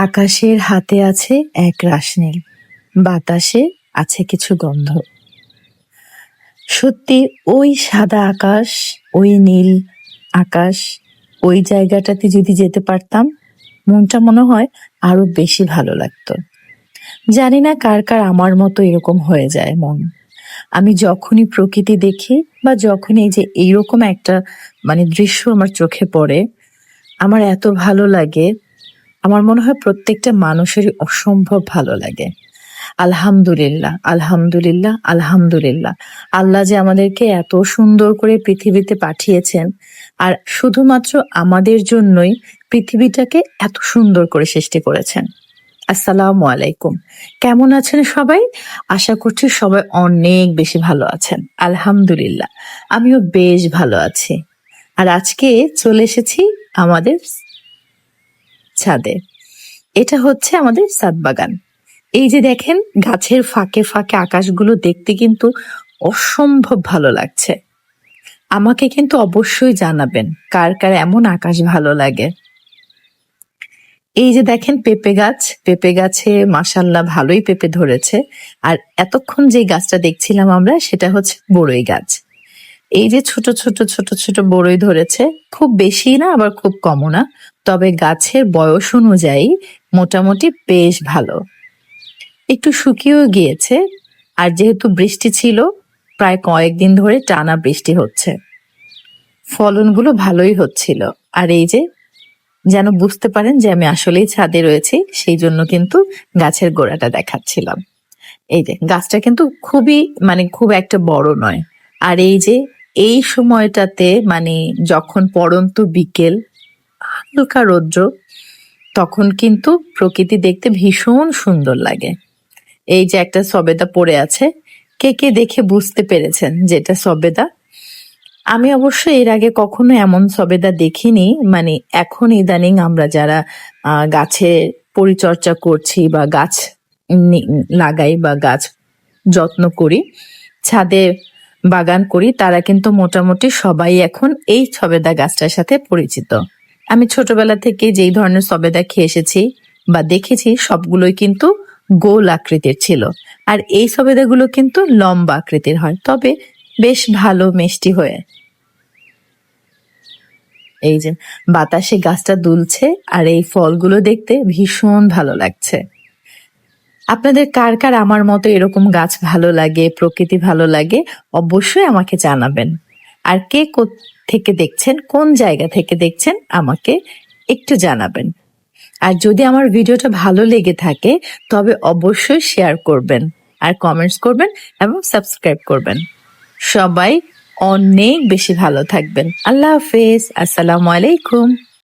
আকাশের হাতে আছে এক রাশনীল বাতাসে আছে কিছু গন্ধ। সত্যি ওই সাদা আকাশ, ওই নীল আকাশ, ওই জায়গাটাতে যদি যেতে পারতাম, মনটা মনে হয় আরও বেশি ভালো লাগতো। জানি না কার কার আমার মতো এরকম হয়ে যায় মন। আমি যখনই প্রকৃতি দেখি বা যখনই যে এইরকম একটা মানে দৃশ্য আমার চোখে পড়ে, আমার এত ভালো লাগে আমার মনে হয় প্রত্যেকটা মানুষেরই অসম্ভব ভালো লাগে। আলহামদুলিল্লাহ আলহামদুলিল্লাহ আলহামদুলিল্লাহ। আল্লাহ যে আমাদেরকে এত সুন্দর করে পৃথিবীতে পাঠিয়েছেন, আর শুধুমাত্র আমাদের জন্যই পৃথিবীটাকে এত সুন্দর করে সৃষ্টি করেছেন। আসসালামু আলাইকুম। কেমন আছেন সবাই? আশা করছি সবাই অনেক বেশি ভালো আছেন। আলহামদুলিল্লাহ, আমিও বেশ ভালো আছি। আর আজকে চলে এসেছি আমাদের ছাদে। এটা হচ্ছে আমাদের ছাদ বাগান। এই যে দেখেন, গাছের ফাঁকে ফাঁকে আকাশগুলো দেখতে কিন্তু অসম্ভব ভালো লাগছে। আমাকে কিন্তু অবশ্যই জানাবেন, কার কার এমন আকাশ ভালো লাগে। এই যে দেখেন পেঁপে গাছ, পেঁপে গাছে মাসাল্লাহ ভালোই পেঁপে ধরেছে। আর এতক্ষণ যে গাছটা দেখছিলাম আমরা, সেটা হচ্ছে বড়ই গাছ। এই যে ছোট ছোট ছোট ছোট বড়ই ধরেছে, খুব বেশি না, আবার খুব কমও না। তবে গাছের বয়স অনুযায়ী মোটামুটি বেশ ভালো। একটু শুকিয়েও গিয়েছে, আর যেহেতু বৃষ্টি ছিল, প্রায় কয়েকদিন ধরে টানা বৃষ্টি হচ্ছে। ফলনগুলো ভালোই হচ্ছিল। আর এই যে, যেন বুঝতে পারেন যে আমি আসলেই ছাদে রয়েছি, সেই জন্য কিন্তু গাছের গোড়াটা দেখাচ্ছিলাম। এই যে, গাছটা কিন্তু খুবই মানে খুব একটা বড় নয়। আর এই যে এই সময়টাতে মানে যখন পড়ন্ত বিকেল, হালকা রৌদ্র, তখন কিন্তু প্রকৃতি দেখতে ভীষণ সুন্দর লাগে। এই যে একটা সবেদা পড়ে আছে, কে কে দেখে বুঝতে পেরেছেন যে এটা সবেদা? আমি অবশ্য এর আগে কখনো এমন সবেদা দেখিনি মানে এখন ইদানিং আমরা যারা গাছের পরিচর্যা করছি বা গাছ লাগাই বা গাছ যত্ন করি, ছাদে বাগান করি, তারা কিন্তু মোটামুটি সবাই এখন এই সবেদা গাছটার সাথে পরিচিত। আমি ছোটবেলা থেকে যেই ধরনের সবেদা খেয়ে এসেছি বা দেখেছি, সবগুলোই কিন্তু গোল আকৃতির ছিল। আর এই সবেদাগুলো কিন্তু লম্বা আকৃতির হয়, তবে বেশ ভালো, মিষ্টি হয়ে। এই যে বাতাসে গাছটা দুলছে আর এই ফলগুলো দেখতে ভীষণ ভালো লাগছে। আপনাদের কার কার আমার মতো এরকম গাছ ভালো লাগে, প্রকৃতি ভালো লাগে, অবশ্যই আমাকে জানাবেন। আর কে থেকে দেখছেন, কোন জায়গা থেকে দেখছেন, আমাকে একটু জানাবেন। আর যদি আমার ভিডিওটা ভালো লেগে থাকে, তবে অবশ্যই শেয়ার করবেন, আর কমেন্টস করবেন এবং সাবস্ক্রাইব করবেন। সবাই অনেক বেশি ভালো থাকবেন। আল্লাহ হাফেজ। আসসালামু আলাইকুম।